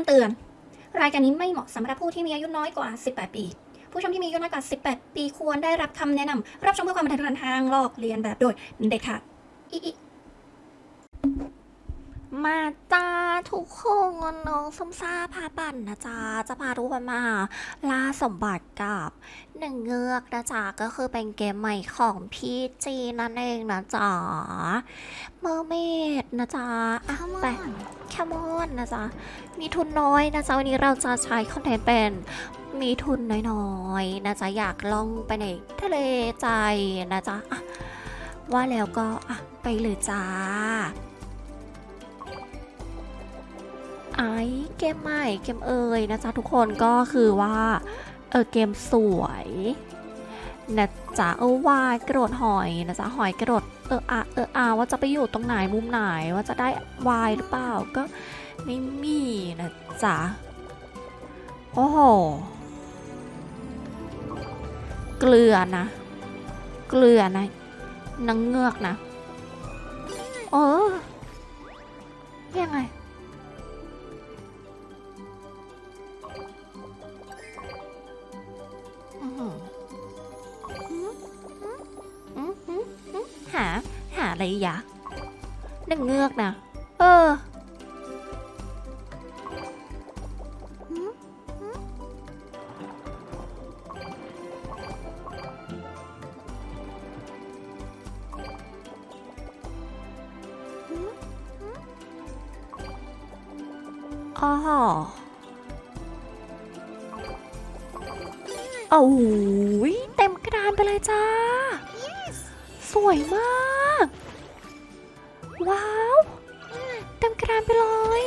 ำเตือน รายการนี้ไม่เหมาะสำหรับผู้ที่มีอายุน้อยกว่า 18 ปี ผู้ชมที่มีอายุน้อยกว่า 18 ปีควรได้รับคำแนะนำรับชมเพื่อความบันเทิงทางลอกเรียนแบบโดยเด็ดขาดอิอิ มาจ้าทุกคนน้องส้มซ่าพาปั่นนะจ๊ะจะพาทุกคนมาล่าสมบัติกับหนึ่งเงือกนะจ๊ะก็คือเป็นเกมใหม่ของพี่จีนนั่นเองนะจ๊ะเมอร์เมดนะจ๊ะอะไปแคมอนนะจ๊ะมีทุนน้อยนะจ๊ะวันนี้เราจะใช้คอนเทนต์เป็นมีทุนน้อยๆนะจ๊ะอยากล่องไปในทะเลใจนะจ๊ะอะว่าแล้วก็อะไปเลยจ้า ไอเกมใหม่เกมเอ่ยนะจ๊ะทุกคนก็คือว่าเออเกมสวยนะจ๊ะเออวายกระโดดหอยนะจ๊ะหอยกระโดดเอออะเอออาว่าจะไปอยู่ตรงไหนมุมไหนว่าจะได้วายหรือเปล่าก็ไม่มีนะจ๊ะโอ้โหเกลือนะ เกลือนะนางเงือกนะเออยังไง อกนะ เอออืมอืมอืมอืมอ๋อโอ้ยเต็มกระดานไปเลยจ้า สวยมาก ว้าวเต็มกรานไปเลย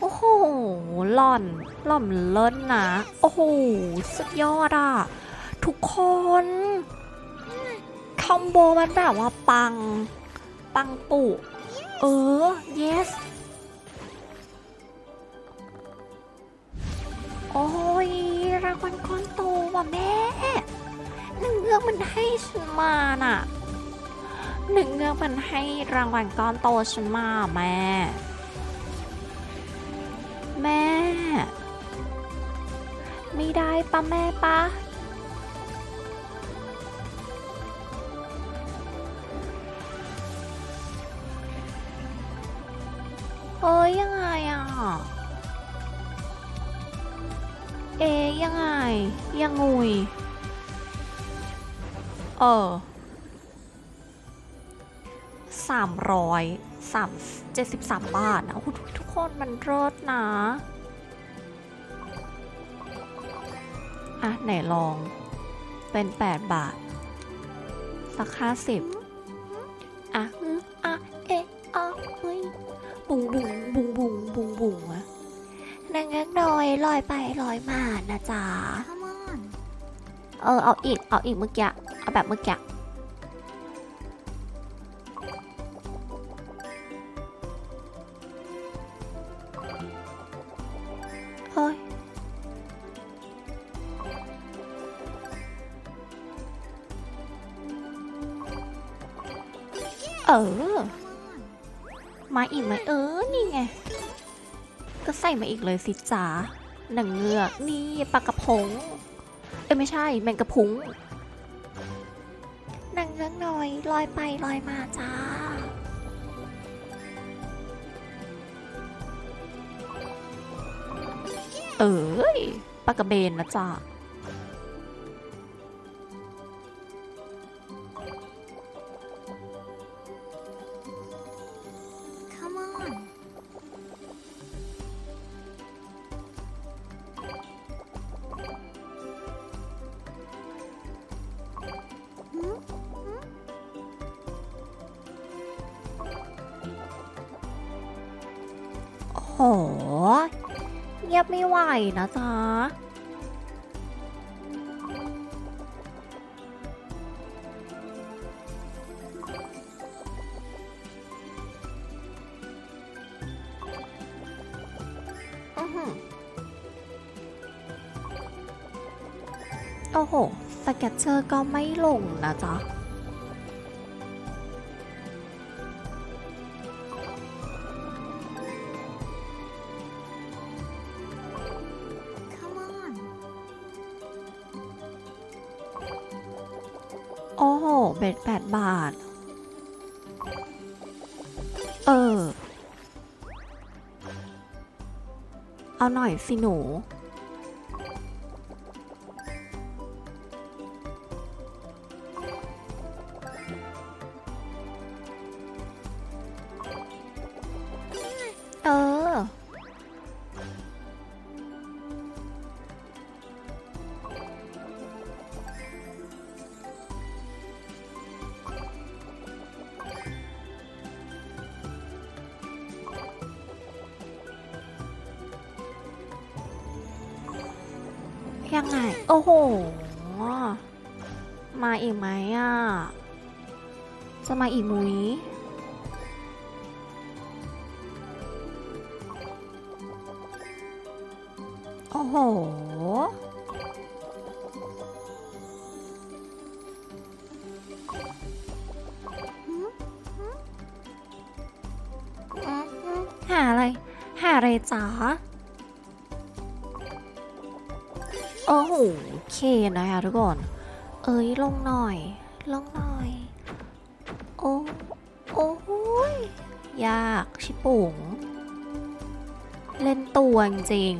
โอ้โหหล่อนหล่อนเลิศนะ โอ้โห สุดยอดอะ ทุกคนคอมโบมันแบบว่าปัง ปังปุเออ yes โอ้ยรางวัลก้อนโตว่ะแม่หนึ่งเงือกมันให้ฉันมาน่ะ หนึ่งเงือกมันให้รางวัลก้อนโตฉันมาแม่ แม่ ไม่ได้ปะแม่ปะเอ้ยยังไงอะ เอ๊ยยังไง ยังงุย เออ สามร้อยสามเจ็ดสิบสามบาทนะโอ้โหทุกทุกคนมันเลิศนะ อะ ไหนลองเป็นแปดบาท สักห้าสิบอะอืออะเอะอะเฮ้ยบุงบุงบุงบุงบุงบุงอะนางงักน้อยลอยไปลอยมานะจ๊ะ Come on. เออ เอาอีก เอาอีกเมื่อกี้ เอาแบบเมื่อกี้ เออ มาอีกไหมเออ นี่ไง ก็ใส่มาอีกเลยสิจ๋าหนังเงือกนี่ปลากระพง เอ้ยไม่ใช่ แมงกระพุงหนังเงือกน้อยลอยไปลอยมาจ้าเอ้ยปลากระเบนมาจ้า ห เงียบไม่ไหวนะจ๊ะอื้อหือโอ้โห สเก็ตเชอร์ก็ไม่ลงนะจ๊ะ โอ้โห เบ็ดแปดบาท เออ เอาหน่อยสิหนู ยังไง โอ้โห มาอีกไหมอะ จะมาอีกมุ้ยโอ้โห หาอะไร หาอะไรจ๋า โอ้โหเคนะคะทุกคน เอ้ยลงหน่อย ลงหน่อย โอ้โอ้ยยากชิปุ๋งเล่นตัวจริง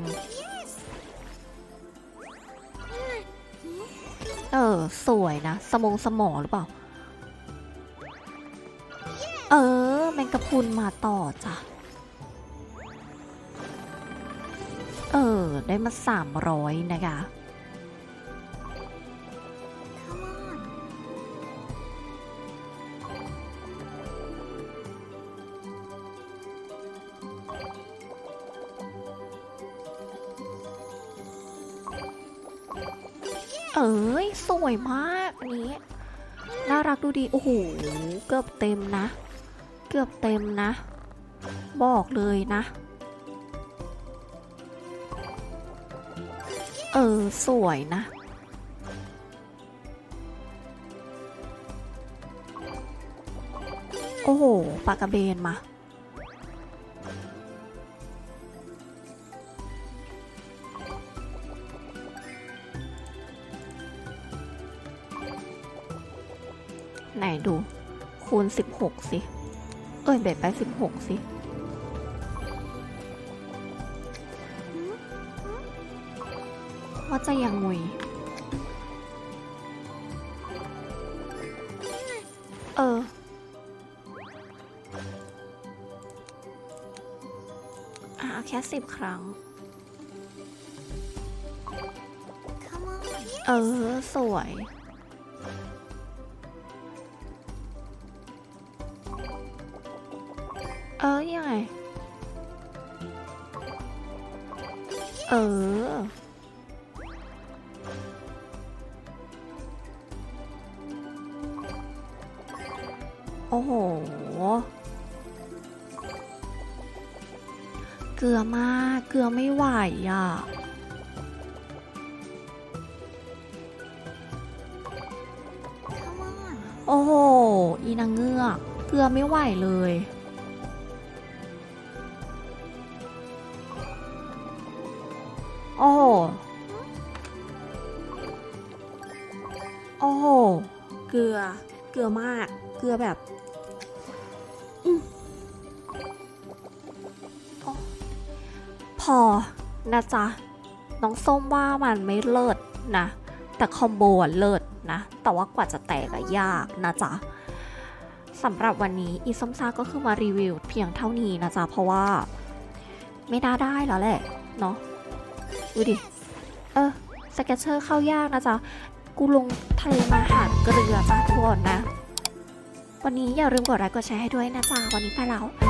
เออ สวยนะ สมองสมองหรือเปล่า เออ แมงกะพุนมาต่อจ้ะ เออ ได้มาสามร้อยนะคะ เอ้ยสวยมากอันนี้น่ารักดูดี โอ้โห เกือบเต็มนะ เกือบเต็มนะ บอกเลยนะ เออ สวยนะ โอ้โหปลากระเบนมา ดู คูณ 16 สิ เอ้ยเบ็ดไป 16 สิ ว่าจะยังงุยเออ อะเอาแค่สิบครั้ง Come on. เออ สวย เออยังไง เออ โอ้โห เกลือมาก เกลือไม่ไหวอะโอ้โห อีนางเงือก เกลือไม่ไหวเลย อมาก เกลือแบบอพอนะจ๊ะ น้องส้มว่ามันไม่เลิศนะ แต่คอมโบเลิศนะ แต่ว่ากว่าจะแตกอะยากนะจ๊ะสำหรับวันนี้อีส้มซ่าก็คือมารีวิวเพียงเท่านี้นะจ๊ะ เพราะว่า ไม่น่าได้แล้วแหละ เนาะดูดิ เออสเก็ตเชอร์เข้ายากนะจ๊ะ กูลงทะเลมาหาเกลือจ้าทุกคนนะ วันนี้อย่าลืมกดไลค์กดแชร์ให้ด้วยนะจ๊ะวันนี้ไปแล้ว